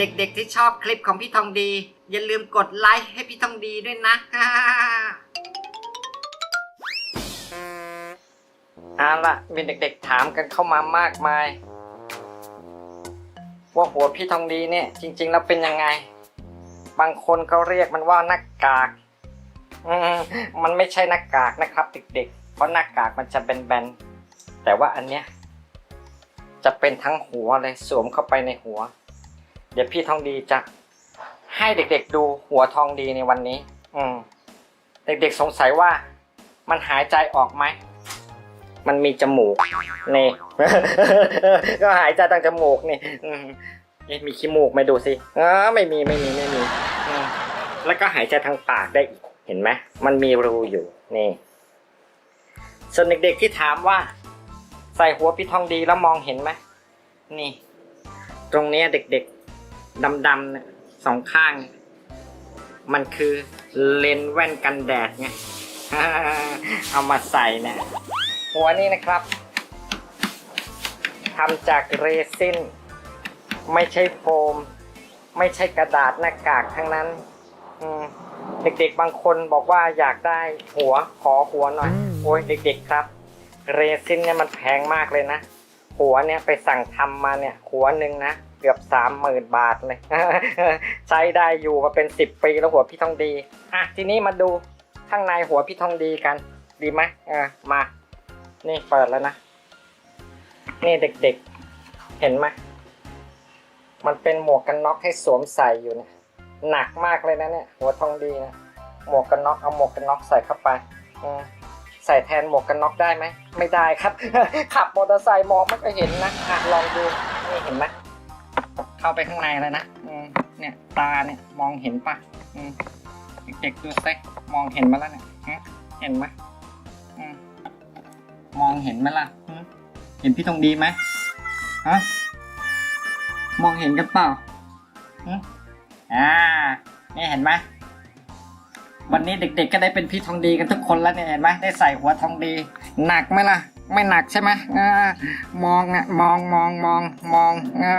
เด็กๆที่ชอบคลิปของพี่ทองดี อย่าลืมกดไลค์ให้พี่ทองดีด้วยนะ เอาล่ะมีเด็กๆถามกันเข้ามามากมาย ว่าหัวพี่ทองดีเนี่ย จริง ๆ แล้วเป็นยังไง บางคนเขาเรียกมันว่าหน้ากากอืมมันไม่ใช่หน้ากากนะครับ เด็กๆ เพราะหน้ากากมันจะแบนๆแต่ว่าอันเนี้ยจะเป็นทั้งหัวเลยสวมเข้าไปในหัว เดี๋ยวพี่ทองดีจะให้เด็กๆดูหัวทองดีในวันนี้ อืม เด็กๆสงสัยว่ามันหายใจออกไหม มันมีจมูก นี่ ก็หายใจทางจมูกนี่ อืมมีขี้มูกไหมดูสิอ๋อไม่มีไม่มีไม่มี แล้วก็หายใจทางปากได้อีก เห็นไหมมันมีรูอยู่ นี่ ส่วนเด็กๆที่ถามว่า ใส่หัวพี่ทองดีแล้วมองเห็นไหม นี่ ตรงนี้เด็กๆ ดำๆเนี่ยสองข้าง มันคือเลนส์แว่นกันแดดไงเอามาใส่เนี่ยหัวนี้นะครับทำจากเรซินไม่ใช่โฟม ไม่ใช่กระดาษหน้ากากทั้งนั้นอืมเด็กๆบางคนบอกว่าอยากได้หัวขอหัวหน่อย โอ้ยเด็ก ๆครับ เรซินเนี่ยมันแพงมากเลยนะ หัวเนี่ยไปสั่งทำมาเนี่ย หัวหนึ่งนะ เกือบสามหมื่นบาทเลย ใช้ได้อยู่มาเป็นสิบปีแล้วหัวพี่ทองดี อะทีนี้มาดูข้างในหัวพี่ทองดีกัน ดีไหมเออมา นี่เปิดแล้วนะ นี่เด็กๆ เห็นไหมมันเป็นหมวกกันน็อกให้สวมใส่อยู่เนี่ยหนักมากเลยนะเนี่ย หัวทองดีนะหมวกกันน็อกเอาหมวกกันน็อกใส่เข้าไปอืมใส่แทนหมวกกันน็อกได้ไหม ไม่ได้ครับ ขับมอเตอร์ไซค์มองไม่ก็เห็นนะอะลองดู นี่เห็นไหม เข้าไปข้างในแล้วนะเนี่ยตาเนี่ยมองเห็นปะเด็กๆดูสิมองเห็นมาแล้วเนี่ยเห็นไหมมองเห็นไหมล่ะเห็นพี่ทองดีไหมฮะมองเห็นกันเปล่าอ่านี่เห็นไหมวันนี้เด็กๆก็ได้เป็นพี่ทองดีกันทุกคนแล้วเนี่ยเห็นไหมได้ใส่หัวทองดี หนักไหมล่ะ ไม่หนักใช่ไหมอ่ามองอะมองมองมองมองอ่า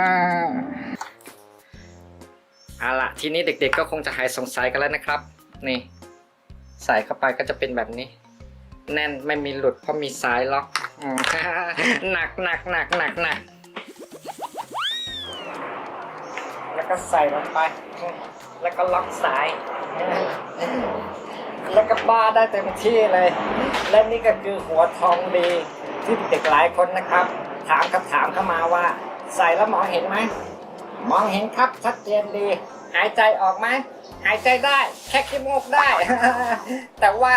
เอาละทีนี้เด็กๆก็คงจะหายสงสัยกันแล้วนะครับ นี่ ใส่เข้าไปก็จะเป็นแบบนี้ แน่นไม่มีหลุดเพราะมีสายล็อกอืม หนักหนักหนักหนักหนักแล้วก็ใส่ลงไป แล้วก็ล็อกสาย แล้วก็บ้าได้เต็มที่เลย และนี่ก็คือหัวทองดีที่เด็กหลายคนนะครับ ถามคำถามเข้ามาว่า ใส่แล้วมองเห็นไหมมองเห็นครับชัดเจนดีหายใจออกไหมหายใจได้แค่ขี้มูกได้ แต่ว่า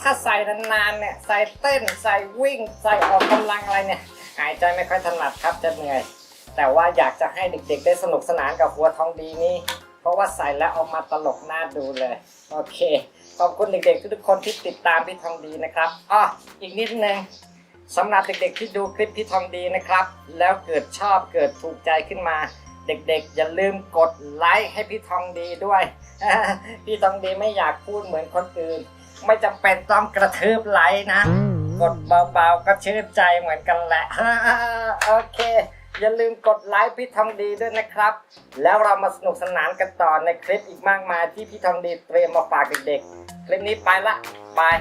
ถ้าใส่นานๆเนี่ยใส่เต้นใส่วิ่ง ใส่ออกกำลังอะไรเนี่ยหายใจไม่ค่อยถนัดครับจะเหนื่อย แต่ว่าอยากจะให้เด็กๆได้สนุกสนานกับหัวทองดีนี้ เพราะว่าใส่แล้วออกมาตลกน่าดูเลย โอเค ขอบคุณเด็กๆทุกคนที่ติดตามพี่ทองดีนะครับอ้ออีกนิดนึงสำหรับเด็กๆที่ดูคลิปพี่ทองดีนะครับ แล้วเกิดชอบเกิดถูกใจขึ้นมา เด็กๆ อย่าลืมกดไลค์ให้พี่ทองดีด้วย พี่ทองดีไม่อยากพูดเหมือนคนอื่น ไม่จำเป็นต้องกระทืบไลค์นะ กดเบาๆก็ชื่นใจเหมือนกันแหละ โอเค อย่าลืมกดไลค์พี่ทองดีด้วยนะครับ แล้วเรามาสนุกสนานกันต่อในคลิปอีกมากมายที่พี่ทองดีเตรียมมาฝากเด็กๆ คลิปนี้ไปละบาย